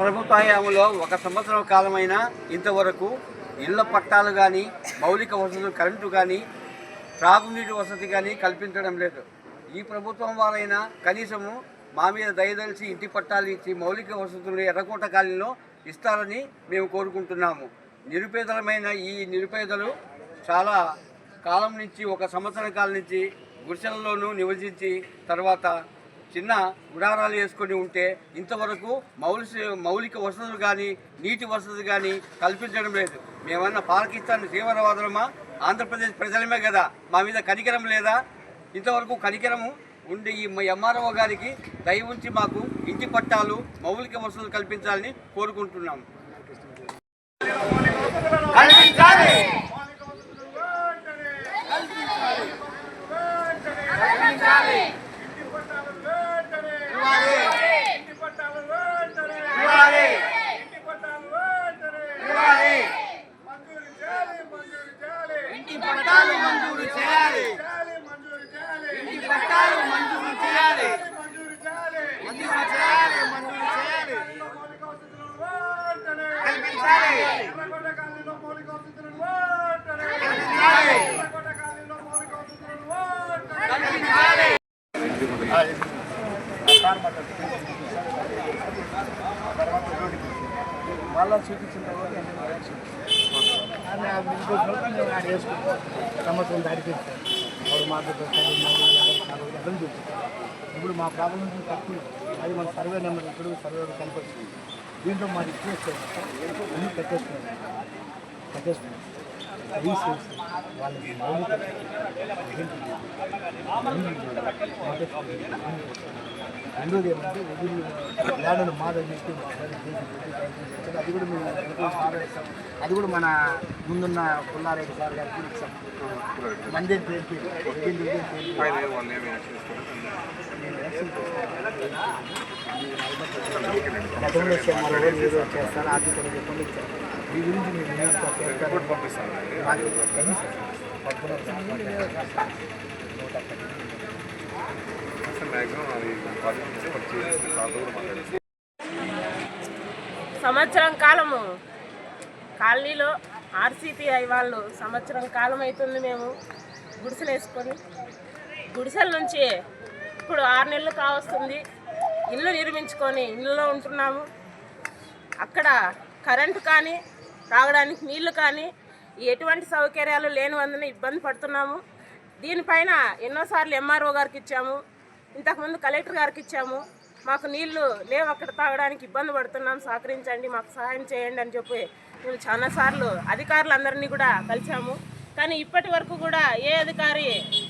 ప్రభుత్వ హయాంలో ఒక సంవత్సరం కాలమైన ఇంతవరకు ఇళ్ళ పట్టాలు కానీ మౌలిక వసతులు కరెంటు కానీ త్రాగునీటి వసతి కానీ కల్పించడం లేదు. ఈ ప్రభుత్వం వారైనా కనీసము మా మీద దయదలిచి ఇంటి పట్టాలు ఇచ్చి మౌలిక వసతులు ఎర్రకోట కాలనీలో ఇస్తారని మేము కోరుకుంటున్నాము. నిరుపేదలమైన ఈ నిరుపేదలు చాలా కాలం నుంచి ఒక సంవత్సర కాలం నుంచి గుడిసెలలోనూ నివసించి తర్వాత చిన్న గుడారాలు వేసుకొని ఉంటే ఇంతవరకు మౌలిక మౌలిక వసతులు కానీ నీటి వసతులు కానీ కల్పించడం లేదు. మేమన్నా పాకిస్తాన్ తీవ్రవాదులమా? ఆంధ్రప్రదేశ్ ప్రజలమే కదా. మా మీద కనికరం లేదా? ఇంతవరకు కనికరము ఉండి ఈ ఎంఆర్ఓ గారికి దయ ఉంచి మాకు ఇంటి పట్టాలు మౌలిక వసతులు కల్పించాలని కోరుకుంటున్నాము కల్పించాలి! కల్పించాలి ఇవ్వాలి ఇవ్వాలి ఇవ్వాలి ఇంటి పట్టాలు మంజూరు చేయాలి ఇంటి పట్టాలు మంజూరు చేయాలి మంజూరు చేయాలి మంజూరు చేయాలి కల్పించాలి కల్పించాలి మళ్ళీ చూపించిన తర్వాత వెంటనే రియాక్షన్ కానీ ఆ ఇంకో చోట మేము ఆడ వేసుకుంటాం సంవత్సరం దాడిపెట్టాం వాడు మాకు పది మూడు యాభై ఇప్పుడు మా ప్రాబ్లం తక్కువ అది మన సర్వే నెంబర్ ఇప్పుడు సర్వే కనపడుతుంది దీంట్లో మాది ఎక్కువ అన్నీ కట్టేస్తున్నాం కట్టేస్తున్నాం రీసేల్స్ వాళ్ళకి రెండోది ఏమంటే వదిలి మా దగ్గర తీసుకుని అది కూడా మేము అది కూడా మన ముందున్న పుల్లారెడ్డి సార్ గారికి ఇచ్చాం. మంది పేరు గతంలో వచ్చే మరో ఏదో ఆర్థిక చెప్పండి ఇచ్చారు ఈ గురించి పంపిస్తాను. సంవత్సరం కాలము. కాలనీలో ఆర్సీపీఐ వాళ్ళు సంవత్సరం కాలం అవుతుంది మేము గుడిసెలు వేసుకొని. గుడిసెల నుంచి ఇప్పుడు ఆరు నెలలు కావస్తుంది. ఇల్లు నిర్మించుకొని ఇల్లులో ఉంటున్నాము. అక్కడ కరెంటు కానీ తాగడానికి నీళ్ళు కానీ ఎటువంటి సౌకర్యాలు లేనివందున ఇబ్బంది పడుతున్నాము. దీనిపైన ఎన్నోసార్లు ఎంఆర్ఓ గారికి ఇచ్చాము. ఇంతకుముందు కలెక్టర్ గారికి ఇచ్చాము. మాకు నీళ్ళు లేవు అక్కడ తాగడానికి ఇబ్బంది పడుతున్నాం సహకరించండి మాకు సహాయం చేయండి అని చెప్పి మేము చాలాసార్లు అధికారులందరినీ కూడా కలిసాము కానీ ఇప్పటి వరకు కూడా ఏ అధికారి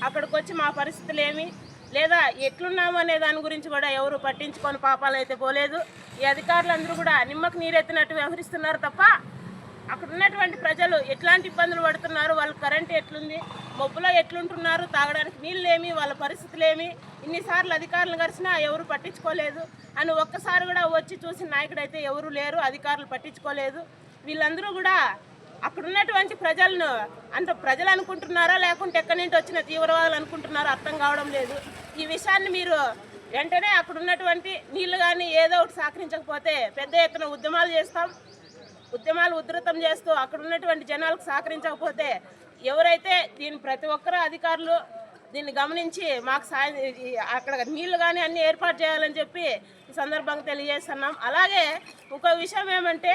అక్కడికి వచ్చి మా పరిస్థితులు ఏమి లేదా ఎట్లున్నాము అనే దాని గురించి కూడా ఎవరు పట్టించుకొని పాపాలు అయితే పోలేదు. ఈ అధికారులందరూ కూడా నిమ్మకు నీరెత్తినట్టు వ్యవహరిస్తున్నారు తప్ప అక్కడ ఉన్నటువంటి ప్రజలు ఎట్లాంటి ఇబ్బందులు పడుతున్నారు వాళ్ళు కరెంట్ ఎట్లుంది మబ్బులో ఎట్లుంటున్నారు తాగడానికి నీళ్ళు వాళ్ళ పరిస్థితులేమి ఇన్నిసార్లు అధికారులు కలిసినా ఎవరు పట్టించుకోలేదు అని ఒక్కసారి కూడా వచ్చి చూసిన నాయకుడు అయితే ఎవరు లేరు అధికారులు పట్టించుకోలేదు. వీళ్ళందరూ కూడా అక్కడ ఉన్నటువంటి ప్రజలను అంత ప్రజలు అనుకుంటున్నారా లేకుంటే ఎక్కడి నుంచి వచ్చిన తీవ్రవాదులు అనుకుంటున్నారో అర్థం కావడం లేదు. ఈ విషయాన్ని మీరు వెంటనే అక్కడ ఉన్నటువంటి నీళ్ళు కానీ ఏదో ఒకటి సహకరించకపోతే పెద్ద ఎత్తున ఉద్యమాలు చేస్తాం. ఉద్యమాలు ఉధృతం చేస్తూ అక్కడ ఉన్నటువంటి జనాలకు సహకరించకపోతే ఎవరైతే దీని ప్రతి ఒక్కరు అధికారులు దీన్ని గమనించి మాకు సాయం అక్కడ నీళ్ళు కానీ అన్ని ఏర్పాటు చేయాలని చెప్పి ఈ సందర్భంగా తెలియజేస్తున్నాం. అలాగే ఇంకో విషయం ఏమంటే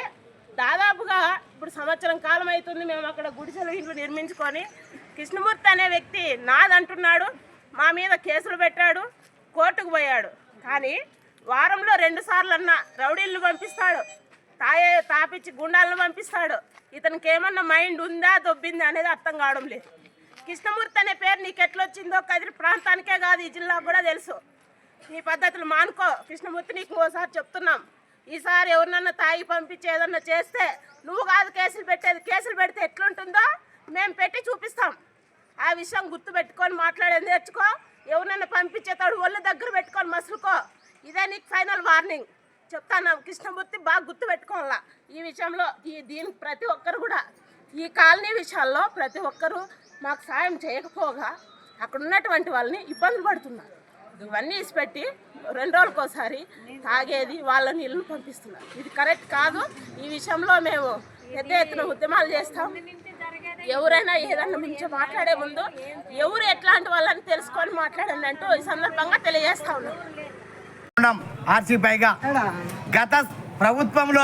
దాదాపుగా ఇప్పుడు సంవత్సరం కాలం అవుతుంది మేము అక్కడ గుడిసెలు ఇంట్లో నిర్మించుకొని కృష్ణమూర్తి అనే వ్యక్తి నాదంటున్నాడు మా మీద కేసులు పెట్టాడు కోర్టుకు పోయాడు. కానీ వారంలో రెండు సార్లు అన్న పంపిస్తాడు. తాయే తాపించి గుండాలను పంపిస్తాడు. ఇతనికి ఏమన్నా మైండ్ ఉందా దొబ్బిందా అనేది అర్థం కావడం లేదు. కృష్ణమూర్తి అనే పేరు నీకు ఎట్లొచ్చిందో కదిరి ప్రాంతానికే కాదు ఈ జిల్లాకు కూడా తెలుసు. నీ పద్ధతులు మానుకో. కృష్ణమూర్తి నీకు ఓసారి చెప్తున్నాం. ఈసారి ఎవరినన్నా తాగి పంపించి ఏదన్నా చేస్తే నువ్వు కాదు కేసులు పెట్టేది. కేసులు పెడితే ఎట్లుంటుందో మేము పెట్టి చూపిస్తాం. ఆ విషయం గుర్తుపెట్టుకొని మాట్లాడేది నేర్చుకో. ఎవరినైనా పంపించేతాడు ఒళ్ళు దగ్గర పెట్టుకొని మసులుకో. ఇదే నీకు ఫైనల్ వార్నింగ్. చెప్తాను కృష్ణమూర్తి బాగా గుర్తుపెట్టుకోవాలా ఈ విషయంలో. ఈ దీనికి ప్రతి ఒక్కరు కూడా. ఈ కాలనీ విషయాల్లో ప్రతి ఒక్కరూ మాకు సాయం చేయకపోగా అక్కడ ఉన్నటువంటి వాళ్ళని ఇబ్బందులు పడుతున్నారు. ఇవన్నీ ఇసిపెట్టి రెండు రోజులకోసారి తాగేది వాళ్ళ నీళ్ళను పంపిస్తున్నారు. ఇది కరెక్ట్ కాదు. ఈ విషయంలో మేము పెద్ద ఎత్తున ఉద్యమాలు చేస్తాం. ఎవరైనా ఏదన్నా మించి మాట్లాడే ముందు ఎవరు ఎట్లాంటి వాళ్ళని తెలుసుకొని మాట్లాడండి అంటూ ఈ సందర్భంగా తెలియజేస్తా ఉన్నాం. ఉన్నాం ఆర్సీ పైగా. గత ప్రభుత్వంలో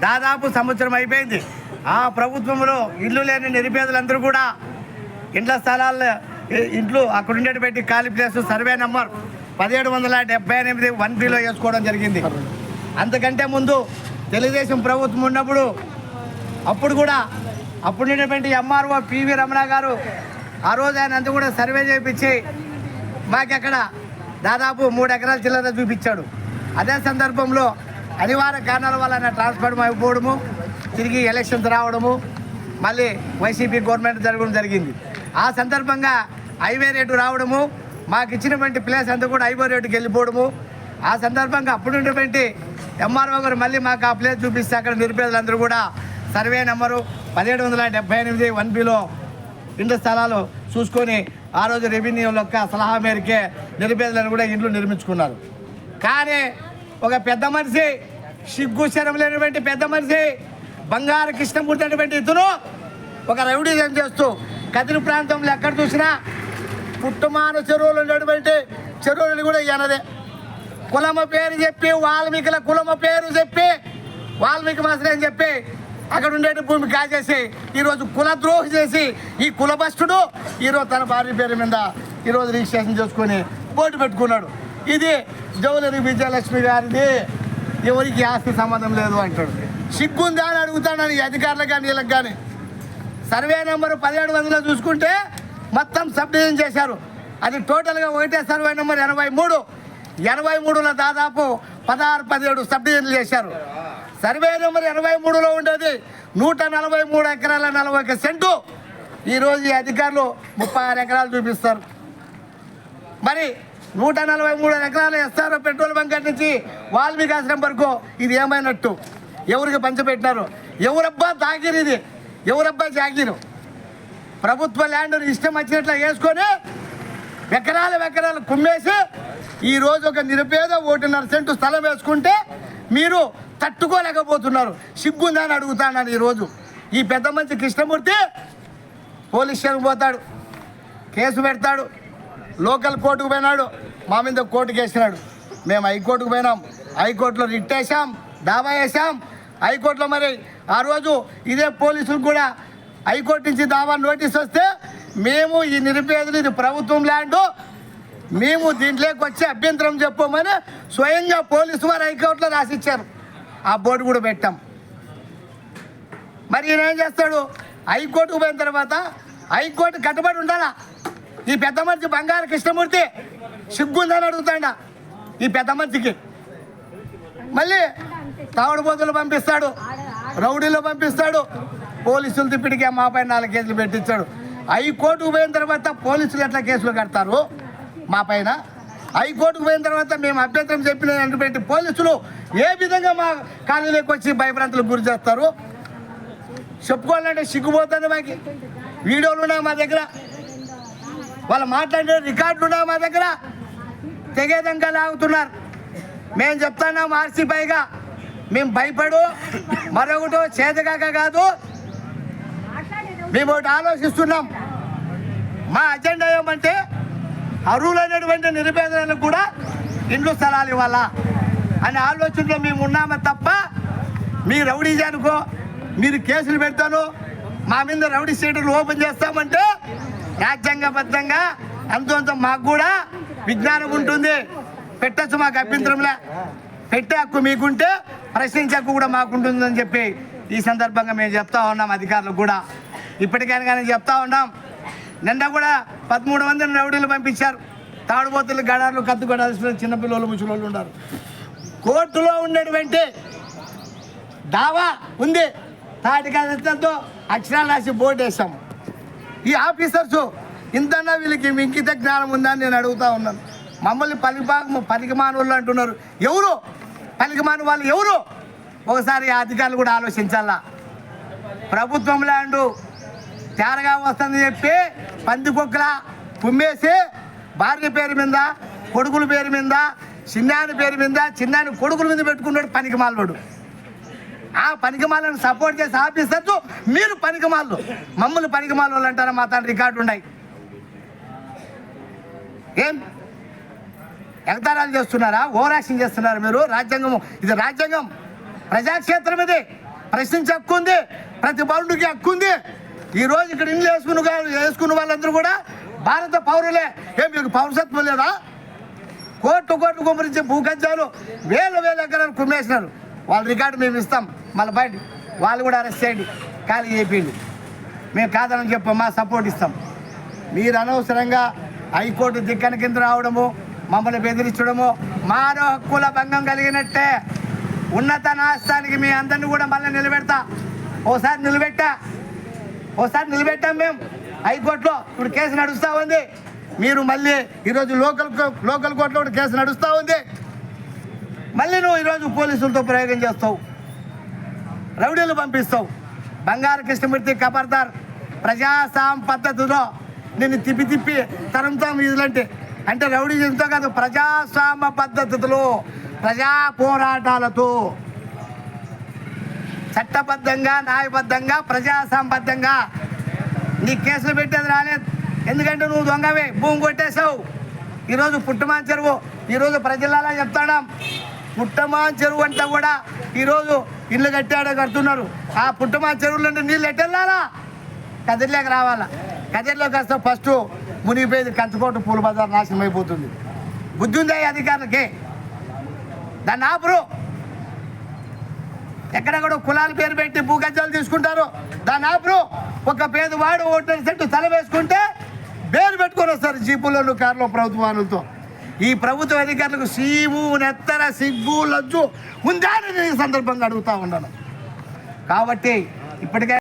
దాదాపు సంవత్సరం అయిపోయింది. ఆ ప్రభుత్వంలో ఇల్లు లేని నిరుపేదలందరూ కూడా ఇండ్ల స్థలాలు ఇ- ఇంట్లో అక్కడ ఉండేటువంటి ఖాళీ ప్లేస్ సర్వే నెంబర్ పదిహేడు వందల డెబ్బై ఎనిమిది వన్ బిలో వేసుకోవడం జరిగింది. అంతకంటే ముందు తెలుగుదేశం ప్రభుత్వం ఉన్నప్పుడు అప్పుడు కూడా అప్పుడు ఉన్నటువంటి ఎంఆర్ఓ పివి రమణ గారు ఆ రోజు ఆయన అంతా కూడా సర్వే చేయించి మాకెక్కడ దాదాపు మూడు ఎకరాల చిల్లర చూపించాడు. అదే సందర్భంలో అనివార్య కారణాల వల్ల ట్రాన్స్ఫర్మ్ అయిపోవడము తిరిగి ఎలక్షన్స్ రావడము మళ్ళీ వైసీపీ గవర్నమెంట్ జరగడం జరిగింది. ఆ సందర్భంగా హైవే రేటు రావడము మాకు ఇచ్చినటువంటి ప్లేస్ అంతా కూడా హైవే రేటుకి వెళ్ళిపోవడము. ఆ సందర్భంగా అప్పుడు ఉన్నటువంటి ఎంఆర్ఓ గారు మళ్ళీ మాకు ఆ ప్లేస్ చూపిస్తే అక్కడ నిరుపేదలందరూ కూడా సర్వే నెంబరు పదిహేడు వందల డెబ్బై ఎనిమిది వన్ బిలో ఇంటి స్థలాలు చూసుకొని ఆ రోజు రెవెన్యూ యొక్క సలహా మేరకే నిరుపేదలను కూడా ఇండ్లు నిర్మించుకున్నారు. కానీ ఒక పెద్ద మనిషి సిగ్గు శరములైనటువంటి పెద్ద మనిషి బంగారు కృష్ణమూర్తి అనేటువంటి ఇతను ఒక రౌడీజం చేస్తూ కదిరి ప్రాంతంలో ఎక్కడ చూసినా పుట్టుమాన చెరువులు ఉన్నటువంటి చెరువులు కూడా ఈయనదే. కులమ పేరు చెప్పి వాల్మీకుల కులమ పేరు చెప్పి వాల్మీకి మసలు అని చెప్పి అక్కడ ఉండే భూమి కాజేసి ఈరోజు కులద్రోహి చేసి ఈ కులభస్తుడు ఈరోజు తన భార్య పేరు మీద ఈరోజు రిజిస్ట్రేషన్ చేసుకొని బోర్డు పెట్టుకున్నాడు. ఇది జౌలరి విజయలక్ష్మి గారిది ఎవరికి ఆస్తి సంబంధం లేదు అంటాడు. సిగ్గుందా అని అడుగుతాడని ఈ అధికారులకు కానీ వీళ్ళకి కానీ. సర్వే నెంబర్ పదిహేడు వందలు చూసుకుంటే మొత్తం సబ్ డివిజన్ చేశారు. అది టోటల్గా ఒకటే సర్వే నెంబర్ ఎనభై మూడు. ఎనభై మూడులో దాదాపు పదహారు పదిహేడు సబ్ డివిజన్లు చేశారు. సర్వే నెంబర్ ఎనభై మూడులో ఉండేది. నూట నలభై మూడు ఎకరాల నలభై ఒక సెంటు. ఈరోజు ఈ అధికారులు ముప్పై ఆరు ఎకరాలు చూపిస్తారు. మరి నూట నలభై మూడు ఎకరాలు ఎస్ఆర్ఓ పెట్రోల్ బంక్ నుంచి వాల్మీకి వరకు ఇది ఏమైనట్టు? ఎవరికి పంచబెట్టినారు ఎవరబ్బా తాగిరు ఇది? ఎవరబ్బా జాగిరు? ప్రభుత్వ ల్యాండ్ ఇష్టం వచ్చినట్లు వేసుకొని ఎకరాల ఎకరాలు కుమ్మేసి ఈరోజు ఒక నిరుపేద ఒకటిన్నర సెంటు స్థలం వేసుకుంటే మీరు తట్టుకోలేకపోతున్నారు. సిగ్గుందని అడుగుతాను ఈరోజు. ఈ పెద్ద మంచి కృష్ణమూర్తి పోలీస్ స్టేషన్కి పోతాడు. కేసు పెడతాడు. లోకల్ కోర్టుకు పోయినాడు. మా మీద కోర్టుకు వేసినాడు. మేము హైకోర్టుకు పోయినాం. హైకోర్టులో రిట్ వేసాం దావా వేసాం హైకోర్టులో మరి ఆ రోజు ఇదే పోలీసులు కూడా హైకోర్టు నుంచి దావా నోటీస్ వస్తే మేము ఈ నిరుపేదలు ఇది ప్రభుత్వం ల్యాండ్. మేము దీంట్లోకి వచ్చి అభ్యంతరం చెప్పమని స్వయంగా పోలీసు వారు హైకోర్టులో రాసిచ్చారు. ఆ బోర్డు కూడా పెట్టాం. మరి ఈయన ఏం చేస్తాడు? హైకోర్టుకు పోయిన తర్వాత హైకోర్టు కట్టుబడి ఉండాలా? ఈ పెద్ద మనిషి బంగారు కృష్ణమూర్తి సిగ్గుందని అడుగుతాడ ఈ పెద్ద మనిషికి. మళ్ళీ తాగుడుబోతులు పంపిస్తాడు రౌడీలు పంపిస్తాడు పోలీసులు తిప్పిడికి మా పైన నాలుగు కేసులు పెట్టించాడు. హైకోర్టుకు పోయిన తర్వాత పోలీసులు ఎట్లా కేసులు కడతారు? మా పైన హైకోర్టుకు పోయిన తర్వాత మేము అభ్యంతరం చెప్పినటువంటి పోలీసులు ఏ విధంగా మా కాలనీలోకి వచ్చి భయభ్రాంతులకు గురి చేస్తారు? చెప్పుకోవాలంటే సిగ్గుపోతుంది మాకు. వీడియోలు ఉన్నాయి మా దగ్గర. వాళ్ళు మాట్లాడే రికార్డులు ఉన్నాయి మా దగ్గర. తెగేదంగా లాగుతున్నారు. మేము చెప్తున్నాం ఆర్సీ పైగా. మేము భయపడు. మరొకటి చేతగాక కాదు. మేము ఒకటి ఆలోచిస్తున్నాం. మా అజెండా ఏమంటే అర్హులైనటువంటి నిరుపేదలకు కూడా ఇండ్లు స్థలాలు ఇవ్వాలా అనే ఆలోచనలో మేము ఉన్నామే తప్ప మీ రౌడీ మీరు కేసులు పెడతాను మా మీద రౌడీ స్టేటర్లు ఓపెన్ చేస్తామంటే రాజ్యాంగబద్ధంగా అంతంత మాకు కూడా విజ్ఞానం ఉంటుంది. పెట్టచ్చు మాకు అభ్యంతరంలే. పెట్టే హక్కు మీకుంటే ప్రశ్నించే హక్కు కూడా మాకుంటుందని చెప్పి ఈ సందర్భంగా మేము చెప్తా ఉన్నాం అధికారులకు కూడా. ఇప్పటికైనా కానీ చెప్తా ఉన్నాం. నిన్న కూడా పదమూడు మందిని రౌడీలు పంపించారు. తాడుబోతులు గడార్లు కత్తు గడాల్సిన చిన్నపిల్లలు ముసలోళ్ళు ఉన్నారు. కోర్టులో ఉన్నటువంటి దావా ఉంది. తాటి కథతో అక్షరాలు రాసి బోర్డు వేసాము ఈ ఆఫీసర్స్ ఇంతన్నా వీళ్ళకి ఇంకిత జ్ఞానం ఉందని నేను అడుగుతా ఉన్నాను. మమ్మల్ని పలికి పలికిమాను వాళ్ళు అంటున్నారు. ఎవరు? పలికిమాని వాళ్ళు ఎవరు? ఒకసారి ఆ అధికారులు కూడా ఆలోచించాలా? ప్రభుత్వం లాండు తేరగా వస్తుంది చెప్పి పంది కుక్కల కుమ్మేసి భార్య పేరు మీద కొడుకుల పేరు మీద చిన్నాని పేరు మీద చిన్నాని కొడుకుల మీద పెట్టుకున్నాడు పనికి ఆ పనికిమాలను సపోర్ట్ చేసి ఆఫీసర్స్ మీరు పనికిమాలు. మమ్మల్ని పనికిమాలు వాళ్ళు అంటారా? మా తండ్రి రికార్డు ఉన్నాయి. ఏం? ఎగతారాలు చేస్తున్నారా? ఓవరాక్షన్ చేస్తున్నారా మీరు? రాజ్యాంగం ఇది రాజ్యాంగం. ప్రజాక్షేత్రం ఇది. ప్రశ్నించే హక్కు ఉంది. ప్రతి పౌరుడికి హక్కు ఉంది. ఈరోజు ఇక్కడ ఇల్లు వేసుకున్న వేసుకున్న వాళ్ళందరూ కూడా భారత పౌరులే. ఏం మీకు పౌరసత్వం లేదా? కోట్లు కోట్లు కుమరించి భూకబ్జాలు వేల వేల ఎకరాలు కుమ్మేసినారు. వాళ్ళ రికార్డు మేము ఇస్తాం. మళ్ళీ బయట వాళ్ళు కూడా అరెస్ట్ చేయండి. ఖాళీ చేయండి మేము కాదని చెప్పాం మా సపోర్ట్ ఇస్తాం. మీరు అనవసరంగా హైకోర్టు దిక్కన కింద రావడము మమ్మల్ని బెదిరించడము మానవ హక్కుల భంగం కలిగినట్టే ఉన్నత నాస్తానికి మీ అందరిని కూడా మళ్ళీ నిలబెడతా. ఓసారి నిలబెట్టా. ఒకసారి నిలబెట్టాం మేము హైకోర్టులో ఇప్పుడు కేసు నడుస్తూ ఉంది. మీరు మళ్ళీ ఈరోజు లోకల్ కో- లోకల్ కోర్టులో కూడా కేసు నడుస్తూ ఉంది. మళ్ళీ నువ్వు ఈరోజు పోలీసులతో ప్రయోగం చేస్తావు. రౌడీలు పంపిస్తావు. బంగారు కృష్ణమూర్తి కబర్దార్ ప్రజాస్వామ పద్ధతిలో నిన్ను తిప్పి తిప్పి తరంతాం ఇదంటే అంటే రౌడీజంతో కాదు ప్రజాస్వామ్య పద్ధతిలో ప్రజా పోరాటాలతో. చట్టబద్ధంగా న్యాయబద్ధంగా ప్రజాసంబద్ధంగా. నీ కేసులు పెట్టేది రాలేదు. ఎందుకంటే నువ్వు దొంగవే. భూమి కొట్టేశావు. ఈరోజు పుట్టమాన్ చెరువు. ఈరోజు ప్రజలలో చెప్తాడాం? పుట్టమాన్ చెరువు అంతా కూడా ఈరోజు ఇల్లు కట్టాడో కడుతున్నారు. ఆ పుట్టమాన్ చెరువులో నీళ్ళు ఎట్టెళ్ళాలా? కదిరిలోకి రావాలా? కదిరిలోకి వస్తే ఫస్ట్ మునిగిపోయేది కంచుకోట పూల బజార్ నాశనం అయిపోతుంది బుద్ధి ఉందా అధికారులకి? దాన్ని ఆపురు. ఎక్కడెక్కడ కులాల పేరు పెట్టి భూగజాలు తీసుకుంటారు. దాని ఆపరు. ఒక పేదవాడు ఓటర్ సెట్ తల వేసుకుంటే పేరు పెట్టుకొని వస్తారు జీపులను కార్లో ప్రభుత్వాలతో. ఈ ప్రభుత్వ అధికారులకు సీము నెత్తర సిగ్గు లజ్జు ఉందా అని నేను ఈ సందర్భంగా అడుగుతా ఉన్నాను. కాబట్టి ఇప్పటికే